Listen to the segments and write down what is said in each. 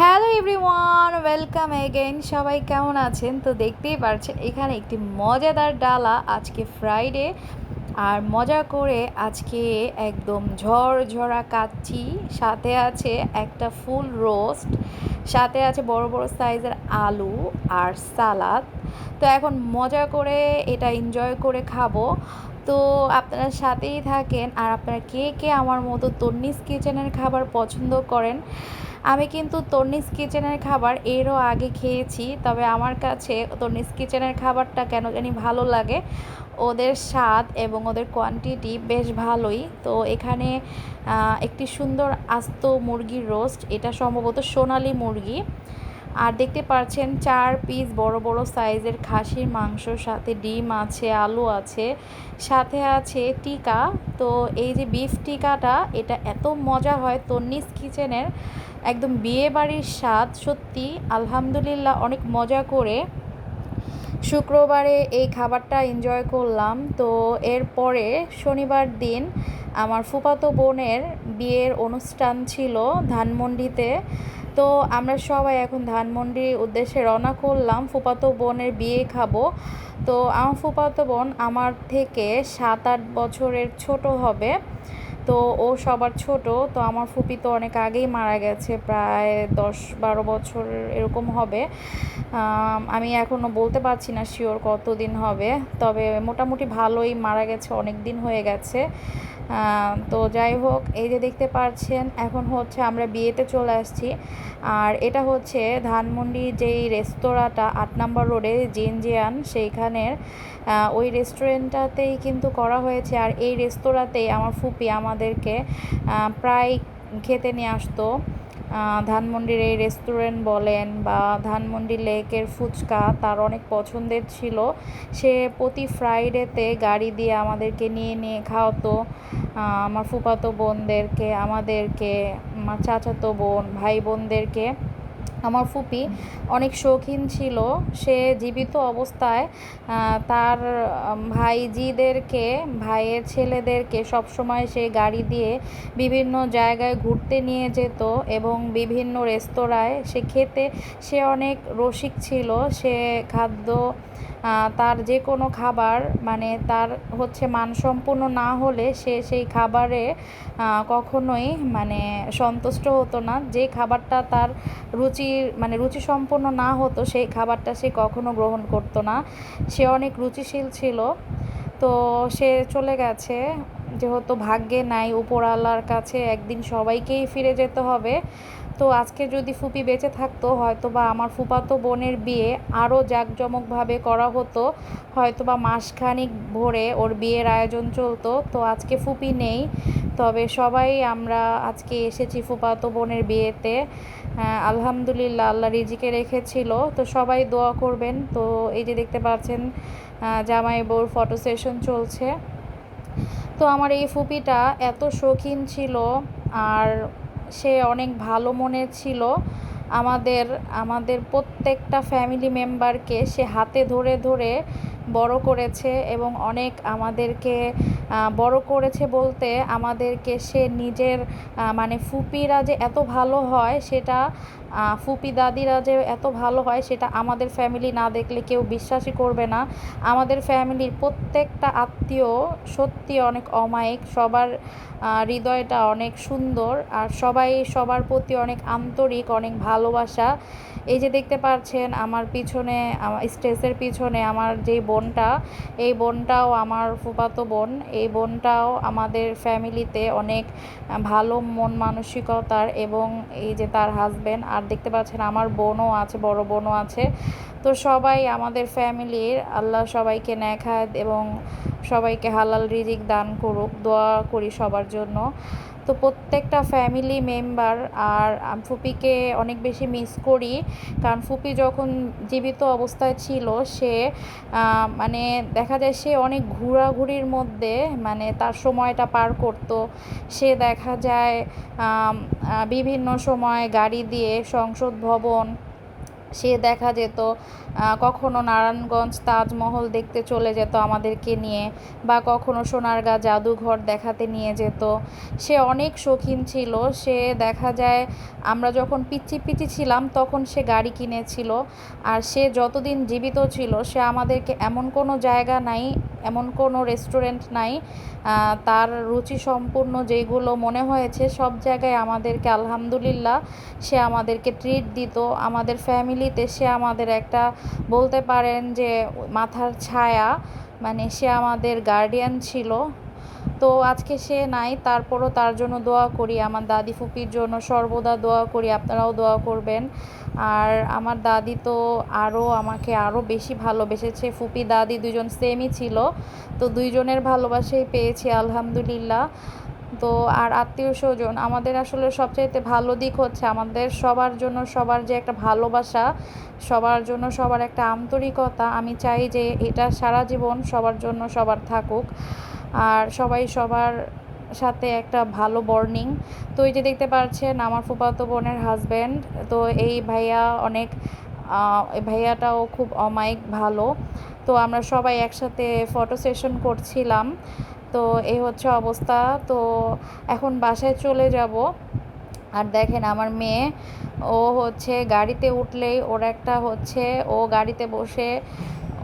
Hello everyone, welcome again. সবাই কেমন আছেন? তো দেখতেই পারছেন, এখানে একটি মজাদার ডালা আজকে ফ্রাইডে। আর মজা করে আজকে একদম ঝড় ঝরা কাচ্ছি সাথে আছে একটা ফুল রোস্ট, সাথে আছে বড় বড় সাইজের আলু আর সালাদ। তো এখন মজা করে এটা এনজয় করে খাব। তো আপনারা সাথেই থাকেন, আর আপনারা কে কে আমার মতো তন্নিস কিচেনের খাবার পছন্দ করেন আমি কিন্তু তর্নিস কিচেনের খাবার এরও আগে খেয়েছি, তবে আমার কাছে তন্নিস কিচেনের খাবারটা কেন জানি ভালো লাগে। ওদের স্বাদ এবং ওদের কোয়ান্টিটি বেশ ভালোই। তো এখানে একটি সুন্দর আস্ত মুরগির রোস্ট এটা সম্ভবত সোনালি মুরগি। আর দেখতে পাচ্ছেন চার পিস বড় বড় সাইজের খাসির মাংস, সাথে ডিম আছে, আলু আছে, সাথে আছে টিকা। তো এই যে বিফ টিকাটা, এটা এত মজা হয় তন্নিস কিচেনের। একদম বিয়ে বাড়ির স্বাদ, সত্যি, আলহামদুলিল্লাহ, অনেক মজা করে শুক্রবারে এই খাবারটা এনজয় করলাম। তো এরপরে শনিবার দিন আমার ফুপাতো বোনের বিয়ের অনুষ্ঠান ছিল ধানমন্ডিতে। তো আমরা সবাই এখন ধানমন্ডির উদ্দেশ্যে রওনা করলাম ফুপাতো বোনের বিয়ে খাব। তো আমার ফুপাতো বোন আমার থেকে সাত আট বছরের ছোট হবে। তো ও সবার ছোট, তো আমার ফুপি তো অনেক আগেই মারা গেছে, প্রায় দশ বারো বছর এরকম হবে। আমি এখনও বলতে পারছি না শিওর কতদিন হবে, তবে মোটামুটি ভালোই মারা গেছে অনেক দিন হয়ে গেছে। তো যাই হোক, এই যে দেখতে পাচ্ছেন, এখন হচ্ছে আমরা বিয়েতে চলে আসছি। আর এটা হচ্ছে ধানমন্ডি যেই রেস্তোরাঁটা, আট নম্বর রোডে, জিনজিয়ান, সেইখানের ওই রেস্টুরেন্টটাতেই কিন্তু করা হয়েছে। আর এই রেস্তোরাঁতেই আমার ফুপি আমাদেরকে প্রায় খেতে নিয়ে আসতো। ধানমন্ডির এই রেস্টুরেন্ট বলেন বা ধানমন্ডি লেকের ফুচকা তার অনেক পছন্দের ছিল। সে প্রতি ফ্রাইডেতে গাড়ি দিয়ে আমাদেরকে নিয়ে নিয়ে খাওয়াতো। আমার ফুপাতো বোনদেরকে, আমাদেরকে, আমার চাচাতো বোন ভাই বোনদেরকে আমার ফুপি অনেক শৌখিন ছিল। সে জীবিত অবস্থায় তার ভাইজিদেরকে, ভাইয়ের ছেলেদেরকে সবসময় সে গাড়ি দিয়ে বিভিন্ন জায়গায় ঘুরতে নিয়ে যেত এবং বিভিন্ন রেস্তোরাঁয় সে খেতে, সে অনেক রসিক ছিল। সে খাদ্য তার যে কোনো খাবার মানে তার হচ্ছে মানসম্পন্ন না হলে সে সেই খাবারে কখনোই মানে সন্তুষ্ট হতো না। যে খাবারটা তার রুচির মানে রুচিসম্পন্ন না হতো, সেই খাবারটা সে কখনো গ্রহণ করতো না। সে অনেক রুচিশীল ছিল। তো সে চলে গেছে। যেহেতু ভাগ্যে নাই, উপরওয়ালার কাছে একদিন সবাইকেই ফিরে যেতে হবে। তো আজকে যদি ফুপি বেঁচে থাকতো হয়তো বা আমার ফুপাতো বোনের বিয়ে আরও জাঁকজমকভাবে করা হতো হয়তো বা মাসখানিক ভরে ওর বিয়ের আয়োজন চলতো, তো আজকে ফুপি নেই। তবে সবাই আমরা আজকে এসেছি ফুপাতো বোনের বিয়েতে। আলহামদুলিল্লাহ আল্লাহ রিজিকে রেখেছিল, তো সবাই দোয়া করবেন। তো এই যে দেখতে পাচ্ছেন জামাই বউর ফটো সেশন চলছে। তো আমার এই ফুপিটা এত শৌখিন ছিল, আর সে অনেক ভালো মনে ছিল। আমাদের আমাদের প্রত্যেকটা ফ্যামিলি মেম্বারকে সে হাতে ধরে ধরে বড় করেছে এবং অনেক আমাদেরকে বড় করেছে বলতে আমাদেরকে সে নিজের মানে ফুপিরা যে এত ভালো হয়, সেটা ফুপি দাদিরা যে এত ভালো হয়, সেটা আমাদের ফ্যামিলি না দেখলে কেউ বিশ্বাসই করবে না। আমাদের ফ্যামিলির প্রত্যেকটা আত্মীয় সত্যি অনেক অমায়িক, সবার হৃদয়টা অনেক সুন্দর, আর সবাই সবার প্রতি অনেক আন্তরিক, অনেক ভালোবাসা। এই যে দেখতে পাচ্ছেন, আমার পিছনে স্টেজের পিছনে আমার যেই বোনটা, এই বোনটাও আমার ফুপাতো বোন। এই বোনটাও আমাদের ফ্যামিলিতে অনেক ভালো মন মানসিকতার এবং এই যে তার হাজব্যান্ড আর দেখতে পাচ্ছেন আমার বোনও আছে, বড় বোনও আছে। তো সবাই আমাদের ফ্যামিলির, আল্লাহ সবাইকে নেখায় এবং সবাইকে হালাল রিজিক দান করুক, দোয়া করি সবার জন্য। তো প্রত্যেকটা ফ্যামিলি মেম্বার আর ফুপিকে অনেক বেশি মিস করি। কারণ ফুপি যখন জীবিত অবস্থায় ছিল, সে মানে দেখা যায় সে অনেক ঘোরাঘুরির মধ্যে মানে তার সময়টা পার করত। সে দেখা যায় বিভিন্ন সময় গাড়ি দিয়ে সংসদ ভবন সে দেখা যেত কখনো নারায়ণগঞ্জ তাজমহল দেখতে চলে যেত আমাদেরকে নিয়ে বা কখনো সোনারগাঁ জাদুঘর দেখাতে নিয়ে যেত। সে অনেক শৌখিন ছিল, সে দেখা যায় আমরা যখন পিচ্ছি পিচ্ছি ছিলাম তখন সে গাড়ি কিনেছিল আর সে যতদিন জীবিত ছিল সে আমাদেরকে এমন কোনো জায়গা নাই এমন কোনো রেস্টুরেন্ট নাই। তার রুচি সম্পূর্ণ যেগুলো মনে হয়েছে সব জায়গায় আমাদেরকে আলহামদুলিল্লাহ সে আমাদেরকে ট্রিট দিত। আমাদের ফ্যামিলিতে সে আমাদের একটা বলতে পারেন যে মাথার ছায়া মানে সে আমাদের গার্ডিয়ান ছিল। তো আজকে সে নাই, তারপরও তার জন্য দোয়া করি, আমার দাদি ফুপির জন্য সর্বদা দোয়া করি, আপনারাও দোয়া করবেন। আর আমার দাদি তো আরও আমাকে আরও বেশি ভালোবেসেছে, ফুপি দাদি দুজন সেমই ছিল, তো দুইজনের ভালোবাসাই পেয়েছি, আলহামদুলিল্লাহ। তো আর আত্মীয় স্বজন, আমাদের আসলে সবচাইতে ভালো দিক হচ্ছে আমাদের সবার জন্য সবার যে একটা ভালোবাসা, সবার জন্য সবার একটা আন্তরিকতা, আমি চাই যে এটা সারা জীবন সবার জন্য সবার থাকুক। আর সবাই সবার সাথে একটা ভালো বর্নিং। তো এই যে দেখতে পাচ্ছেন আমার ফুপাতো বোনের হাজব্যান্ড তো এই ভাইয়া অনেক ভাইয়াটাও খুব অমায়িক, ভালো। তো আমরা সবাই একসাথে ফটো সেশন করছিলাম। তো এই হচ্ছে অবস্থা। তো এখন বাসায় চলে যাব। আর দেখেন আমার মেয়ে, ও হচ্ছে গাড়িতে উঠলেই ওর একটা হচ্ছে, ও গাড়িতে বসে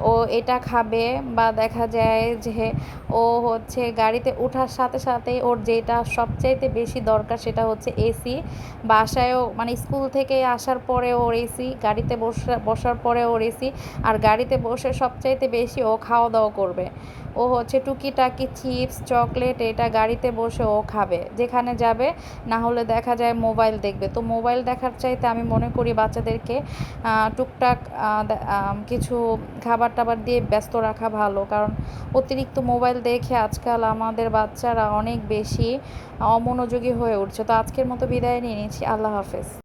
ও এটা খাবে বা দেখা যায় যে ও হচ্ছে গাড়িতে ওঠার সাথে সাথে ওর যেটা সবচাইতে বেশি দরকার সেটা হচ্ছে এসি। বাসায়ও মানে স্কুল থেকে আসার পরে ওর এসি, গাড়িতে বসা, বসার পরে ওর এসি, আর গাড়িতে বসে সবচাইতে বেশি ও খাওয়া দাওয়া করবে। ও হচ্ছে টুকিটাকি চিপস, চকলেট, এটা গাড়িতে বসে ও খাবে। যেখানে যাবে, না হলে দেখা যায় মোবাইল দেখবে। তো মোবাইল দেখার চাইতে আমি মনে করি বাচ্চাদেরকে টুকটাক কিছু খাবার টাবার দিয়ে ব্যস্ত রাখা ভালো। কারণ অতিরিক্ত মোবাইল দেখে আজকাল আমাদের বাচ্চারা অনেক বেশি, অমনোযোগী হয়ে উঠছে। তো আজকের মতো বিদায় নিয়ে নিচ্ছি। আল্লাহ হাফেজ।